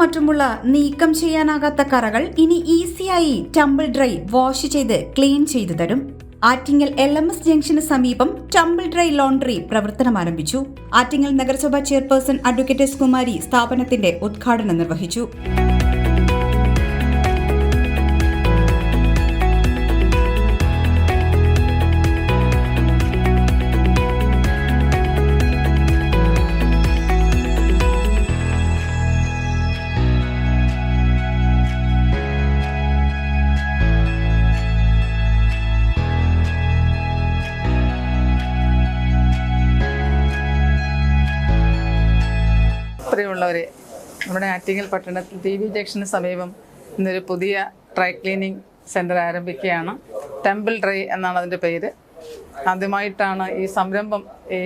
മറ്റുമുള്ള നീക്കം ചെയ്യാനാകാത്ത കറകൾ ഇനി ഈസിയായി ടംബിൾ ഡ്രൈ വാഷ് ചെയ്ത് ക്ലീൻ ചെയ്തു തരും. ആറ്റിങ്ങൽ എൽ എം എസ് ജംഗ്ഷന് സമീപം ടംബിൾ ഡ്രൈ ലോണ്ടറി പ്രവർത്തനം ആരംഭിച്ചു. ആറ്റിങ്ങൽ നഗരസഭാ ചെയർപേഴ്സൺ അഡ്വക്കേറ്റ് എസ് കുമാരി സ്ഥാപനത്തിന്റെ ഉദ്ഘാടനം നിർവഹിച്ചു. പ്രിയമുള്ളവരെ നമ്മുടെ ആറ്റിങ്ങൽ പട്ടണത്തിൽ ടി വി ജംഗ്ഷന് സമീപം ഇന്നൊരു പുതിയ ഡ്രൈ ക്ലീനിങ് സെന്റർ ആരംഭിക്കുകയാണ്. ടെമ്പിൾ ഡ്രൈ എന്നാണ് അതിന്റെ പേര്. ആദ്യമായിട്ടാണ് ഈ സംരംഭം ഈ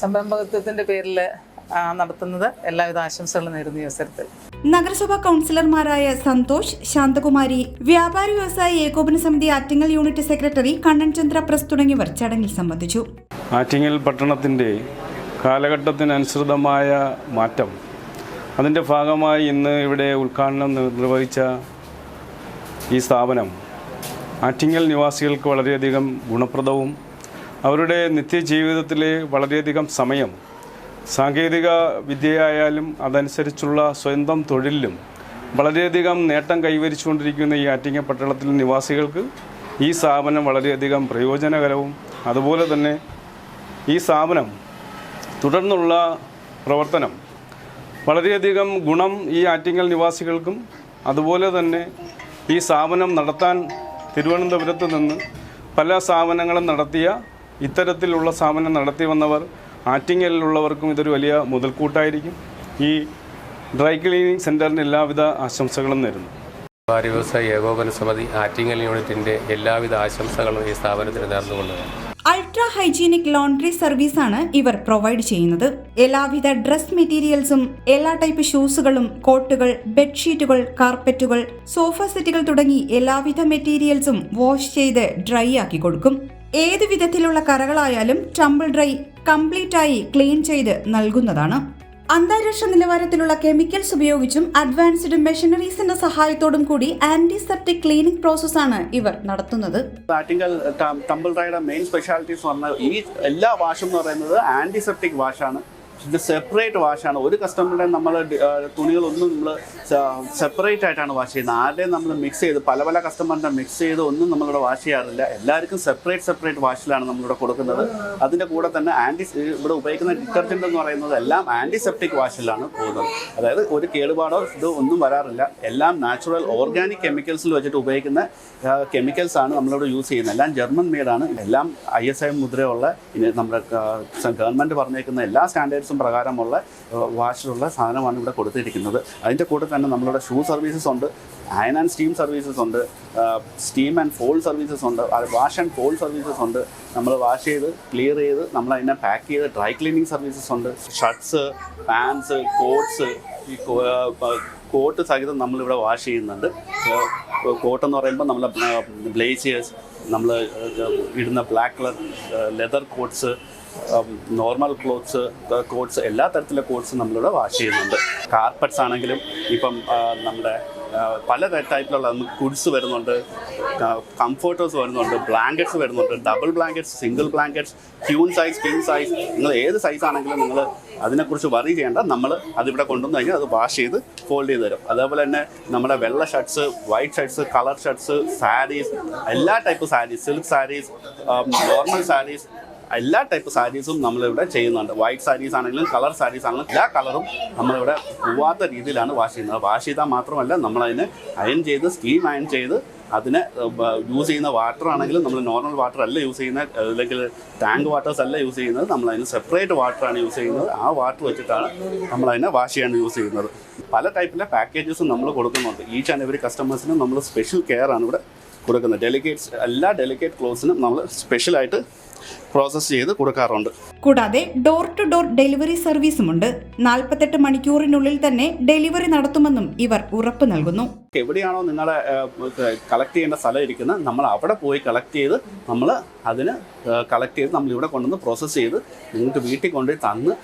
സംരംഭകത്വത്തിന്റെ പേരിൽ നടത്തുന്നത്. എല്ലാവിധ ആശംസകളും നേരുന്ന ഈ അവസരത്തിൽ. നഗരസഭാ കൗൺസിലർമാരായ സന്തോഷ് ശാന്തകുമാരി വ്യാപാരി വ്യവസായ ഏകോപന സമിതി ആറ്റിങ്ങൽ യൂണിറ്റ് സെക്രട്ടറി കണ്ണൻ ചന്ദ്ര പ്രസ് തുടങ്ങിയവർ ചടങ്ങിൽ സംബന്ധിച്ചു. ആറ്റിങ്ങൽ പട്ടണത്തിന്റെ കാലഘട്ടത്തിനനുസൃതമായ മാറ്റം. അതിന്റെ ഭാഗമായി ഇന്ന് ഇവിടെ ഉദ്ഘാടനം നിർവഹിച്ച ഈ സ്ഥാപനം ആറ്റിങ്ങൽ നിവാസികൾക്ക് വളരെയധികം ഗുണപ്രദവും അവരുടെ നിത്യജീവിതത്തിലെ വളരെയധികം സമയം സാങ്കേതിക വിദ്യയായാലും അതനുസരിച്ചുള്ള സ്വന്തം തൊഴിലിലും വളരെയധികം നേട്ടം കൈവരിച്ചുകൊണ്ടിരിക്കുന്ന ഈ ആറ്റിങ്ങൽ പട്ടണത്തിലെ നിവാസികൾക്ക് ഈ സ്ഥാപനം വളരെയധികം പ്രയോജനകരവും അതുപോലെ തന്നെ ഈ സ്ഥാപനം തുടർന്നുള്ള പ്രവർത്തനം. വളരെയധികം ഗുണം ഈ ആറ്റിങ്ങൽ നിവാസികൾക്കും അതുപോലെ തന്നെ ഈ സ്ഥാപനം നടത്താൻ തിരുവനന്തപുരത്ത് നിന്ന് പല സ്ഥാപനങ്ങളും നടത്തിയ ഇത്തരത്തിലുള്ള സ്ഥാപനം നടത്തി വന്നവർ ആറ്റിങ്ങലിലുള്ളവർക്കും ഇതൊരു വലിയ മുതൽക്കൂട്ടായിരിക്കും. ഈ ഡ്രൈ ക്ലീനിങ് സെന്ററിന് എല്ലാവിധ ആശംസകളും നേരുന്നു. വ്യാപാരി വ്യവസായ ഏകോപന സമിതി ആറ്റിങ്ങൽ യൂണിറ്റിന്റെ എല്ലാവിധ ആശംസകളും ഈ സ്ഥാപനത്തിന് നേർന്നുകൊള്ളുകയാണ് അൾട്രാ ഹൈജീനിക് ലോണ്ടറി ആണ് ഇവർ പ്രൊവൈഡ് ചെയ്യുന്നത്. എല്ലാവിധ ഡ്രസ് മെറ്റീരിയൽസും എല്ലാ ടൈപ്പ് ഷൂസുകളും കോട്ടുകൾ ബെഡ്ഷീറ്റുകൾ കാർപ്പറ്റുകൾ സോഫ സെറ്റുകൾ തുടങ്ങി എല്ലാവിധ മെറ്റീരിയൽസും വാഷ് ചെയ്ത് ഡ്രൈ ആക്കി കൊടുക്കും. ഏത് വിധത്തിലുള്ള കറകളായാലും ടംബിൾ ഡ്രൈ കംപ്ലീറ്റ് ആയി ക്ലീൻ ചെയ്ത് നൽകുന്നതാണ്. അന്താരാഷ്ട്ര നിലവാരത്തിലുള്ള കെമിക്കൽസ് ഉപയോഗിച്ചും അഡ്വാൻസ്ഡ് മെഷീനറീസിന്റെ സഹായത്തോടും കൂടി ആന്റിസെപ്റ്റിക് ക്ലീനിംഗ് പ്രോസസ്സാണ് ഇവർ നടത്തുന്നത്. ആറ്റിങ്കൽ ടംബിൾ ഡ്രൈയുടെ മെയിൻ ഈ എല്ലാ വാഷും എന്ന് പറയുന്നത് ആന്റിസെപ്റ്റിക് വാഷാണ്. ഇത് സെപ്പറേറ്റ് വാഷാണ് ഒരു കസ്റ്റമറുടെ നമ്മൾ തുണികളൊന്നും നമ്മൾ സെപ്പറേറ്റ് ആയിട്ടാണ് വാഷ് ചെയ്യുന്നത്. ആരുടെയും നമ്മൾ മിക്സ് ചെയ്ത് പല പല കസ്റ്റമറിന്റെ മിക്സ് ചെയ്ത് ഒന്നും നമ്മളിവിടെ വാഷ് ചെയ്യാറില്ല. എല്ലാവർക്കും സെപ്പറേറ്റ് സെപ്പറേറ്റ് വാഷിലാണ് നമ്മളിവിടെ കൊടുക്കുന്നത്. അതിന്റെ കൂടെ തന്നെ ആന്റി ഇവിടെ ഉപയോഗിക്കുന്ന ഡിറ്റർജന്റ് എന്ന് പറയുന്നത് എല്ലാം ആന്റിസെപ്റ്റിക് വാഷിലാണ് പോകുന്നത്. അതായത് ഒരു കേടുപാടോ ഇത് ഒന്നും വരാറില്ല. എല്ലാം നാച്ചുറൽ ഓർഗാനിക് കെമിക്കൽസിൽ വെച്ചിട്ട് ഉപയോഗിക്കുന്ന കെമിക്കൽസ് ആണ് നമ്മളിവിടെ യൂസ് ചെയ്യുന്നത്. എല്ലാം ജർമ്മൻ മെയ്ഡാണ് എല്ലാം ഐ എസ് ഐ മുദ്രയുള്ള നമ്മുടെ ഗവൺമെന്റ് പറഞ്ഞേക്കുന്ന എല്ലാ സ്റ്റാൻഡേർഡ്സും പ്രകാരമുള്ള വാഷിലുള്ള സാധനമാണ് ഇവിടെ കൊടുത്തിരിക്കുന്നത്. അതിന്റെ കൂടെ തന്നെ നമ്മളുടെ ഷൂ സർവീസസ് ഉണ്ട് അയൺ ആൻഡ് സ്റ്റീം സർവീസസ് ഉണ്ട് സ്റ്റീം ആൻഡ് ഫോൾ സർവീസസ് ഉണ്ട് വാഷ് ആൻഡ് ഫോൾ സർവീസസ് ഉണ്ട്. നമ്മൾ വാഷ് ചെയ്ത് ക്ലിയർ ചെയ്ത് നമ്മൾ അതിനെ പാക്ക് ചെയ്ത് ഡ്രൈ ക്ലീനിങ് സർവീസസ് ഉണ്ട്. ഷർട്ട്സ് പാൻസ് കോട്ട്സ് ഈ കോട്ട് സഹിതം നമ്മളിവിടെ വാഷ് ചെയ്യുന്നുണ്ട്. കോട്ട് എന്ന് പറയുമ്പോൾ നമ്മൾ ബ്ലേസിയേഴ്സ് നമ്മൾ ഇടുന്ന black colour leather coats normal clothes coats എല്ലാ തരത്തിലുള്ള കോട്ട്സും നമ്മളിവിടെ വാഷ് ചെയ്യുന്നുണ്ട്. കാർപ്പറ്റ്സ് ആണെങ്കിലും ഇപ്പം നമ്മുടെ പല ടൈപ്പിലുള്ള കുഡ്സ് വരുന്നുണ്ട്. കംഫർട്ടേഴ്സ് വരുന്നുണ്ട് ബ്ലാങ്കറ്റ്സ് വരുന്നുണ്ട് double blankets single blankets queen size king size നിങ്ങൾ ഏത് സൈസ് ആണെങ്കിലും നിങ്ങൾ അതിനെക്കുറിച്ച് വറി ചെയ്യേണ്ട. നമ്മൾ അതിവിടെ കൊണ്ടുവന്ന് കഴിഞ്ഞാൽ അത് വാഷ് ചെയ്ത് ഫോൾഡ് ചെയ്ത് തരും. അതേപോലെ തന്നെ നമ്മുടെ വെള്ള shirts white shirts colour shirts saris എല്ലാ type saris silk saris normal saris എല്ലാ ടൈപ്പ് സാരീസും നമ്മളിവിടെ ചെയ്യുന്നുണ്ട്. വൈറ്റ് സാരീസ് ആണെങ്കിലും കളർ സാരീസ് ആണെങ്കിലും എല്ലാ കളറും നമ്മളിവിടെ പോവാത്ത രീതിയിലാണ് വാഷ് ചെയ്യുന്നത്. വാഷ് ചെയ്താൽ മാത്രമല്ല നമ്മളതിന് അയൺ ചെയ്ത് സ്റ്റീം അയൺ ചെയ്ത് അതിനെ യൂസ് ചെയ്യുന്ന വാട്ടർ ആണെങ്കിലും നമ്മൾ നോർമൽ വാട്ടർ അല്ല യൂസ് ചെയ്യുന്ന അല്ലെങ്കിൽ ടാങ്ക് വാട്ടേഴ്സ് അല്ല യൂസ് ചെയ്യുന്നത്. നമ്മൾ അതിന് സെപ്പറേറ്റ് വാട്ടറാണ് യൂസ് ചെയ്യുന്നത്. ആ വാട്ടർ വെച്ചിട്ടാണ് നമ്മൾ അതിനെ വാഷ് ചെയ്യാൻ യൂസ് ചെയ്യുന്നത്. പല ടൈപ്പിലെ പാക്കേജസും നമ്മൾ കൊടുക്കുന്നുണ്ട്. ഈച്ച് ആൻഡ് എവറി കസ്റ്റമേഴ്സിനും നമ്മൾ സ്പെഷ്യൽ കെയർ ആണ് ഇവിടെ കൊടുക്കുന്നത് ഡെലിഗേറ്റ്സ് എല്ലാ ഡെലിഗേറ്റ് ക്ലോസിനും നമ്മൾ സ്പെഷ്യലായിട്ട് പ്രോസസ്സ് ചെയ്ത് കൊടുക്കാറുണ്ട്. കൂടാതെ ഡോർ ടു ഡോർ ഡെലിവറി സർവീസും ഉണ്ട് നാൽപ്പത്തെട്ട് മണിക്കൂറിനുള്ളിൽ തന്നെ ഡെലിവറി നടത്തുമെന്നും ഇവർ ഉറപ്പ് നൽകുന്നു. എവിടെയാണോ നിങ്ങളെ കളക്ട് ചെയ്യേണ്ട സ്ഥലം ഇരിക്കുന്നത് നമ്മൾ അവിടെ പോയി കളക്ട് ചെയ്ത് നമ്മൾ അതിന് കളക്ട് ചെയ്ത് നമ്മൾ ഇവിടെ കൊണ്ടുവന്ന് പ്രോസസ്സ് ചെയ്ത് നിങ്ങൾക്ക് വീട്ടിൽ കൊണ്ടുപോയി തന്ന്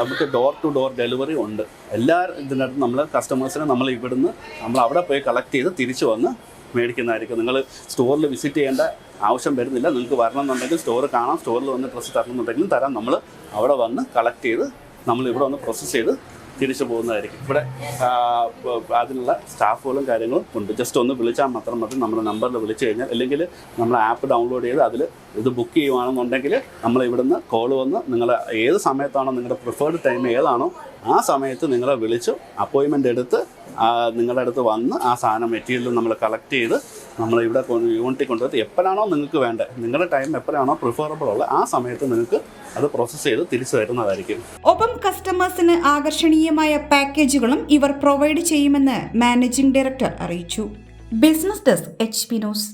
നമുക്ക് ഡോർ ടു ഡോർ ഡെലിവറി ഉണ്ട്. എല്ലാ ഇതിനകത്ത് നമ്മൾ കസ്റ്റമേഴ്സിനെ നമ്മൾ ഇവിടുന്ന് നമ്മൾ അവിടെ പോയി കളക്ട് ചെയ്ത് തിരിച്ചു വന്ന് മേടിക്കുന്നതായിരിക്കും. നിങ്ങൾ സ്റ്റോറിൽ വിസിറ്റ് ചെയ്യേണ്ട ആവശ്യം വരുന്നില്ല. നിങ്ങൾക്ക് വരണം എന്നുണ്ടെങ്കിൽ സ്റ്റോർ കാണാം സ്റ്റോറിൽ വന്ന് ഡ്രസ്സ് തരണമെന്നുണ്ടെങ്കിലും തരാം. നമ്മൾ അവിടെ വന്ന് കളക്ട് ചെയ്ത് നമ്മൾ ഇവിടെ വന്ന് പ്രോസസ്സ് ചെയ്ത് തിരിച്ചു പോകുന്നതായിരിക്കും. ഇവിടെ അതിനുള്ള സ്റ്റാഫുകളും കാര്യങ്ങളും ഉണ്ട്. ജസ്റ്റ് ഒന്ന് വിളിച്ചാൽ മാത്രം മതി. നമ്മുടെ നമ്പറിൽ വിളിച്ചു കഴിഞ്ഞാൽ അല്ലെങ്കിൽ നമ്മൾ ആപ്പ് ഡൗൺലോഡ് ചെയ്ത് അതിൽ ഇത് ബുക്ക് ചെയ്യുവാണെന്നുണ്ടെങ്കിൽ നമ്മൾ ഇവിടുന്ന് കോൾ വന്ന് നിങ്ങൾ ഏത് സമയത്താണോ നിങ്ങളുടെ പ്രിഫേർഡ് ടൈം ഏതാണോ ആ സമയത്ത് നിങ്ങളെ വിളിച്ചു അപ്പോയിൻമെന്റ് എടുത്ത് നിങ്ങളുടെ അടുത്ത് വന്ന് ആ സാധനം മെറ്റീരിയൽ നമ്മൾ കളക്ട് ചെയ്ത് നമ്മൾ ഇവിടെ യൂണിറ്റിൽ കൊണ്ടുവരുത്തി എപ്പോഴാണോ നിങ്ങൾക്ക് വേണ്ടത് നിങ്ങളുടെ ടൈം എപ്പോഴാണോ പ്രിഫറബിൾ ഉള്ളത് ആ സമയത്ത് നിങ്ങൾക്ക് അത് പ്രോസസ്സ് ചെയ്ത് തിരിച്ചു തരുന്നതായിരിക്കും. ഒപ്പം കസ്റ്റമേഴ്സിന് ആകർഷണീയമായ പാക്കേജുകളും ഇവർ പ്രൊവൈഡ് ചെയ്യുമെന്ന് മാനേജിംഗ് ഡയറക്ടർ അറിയിച്ചു. Business desk H P news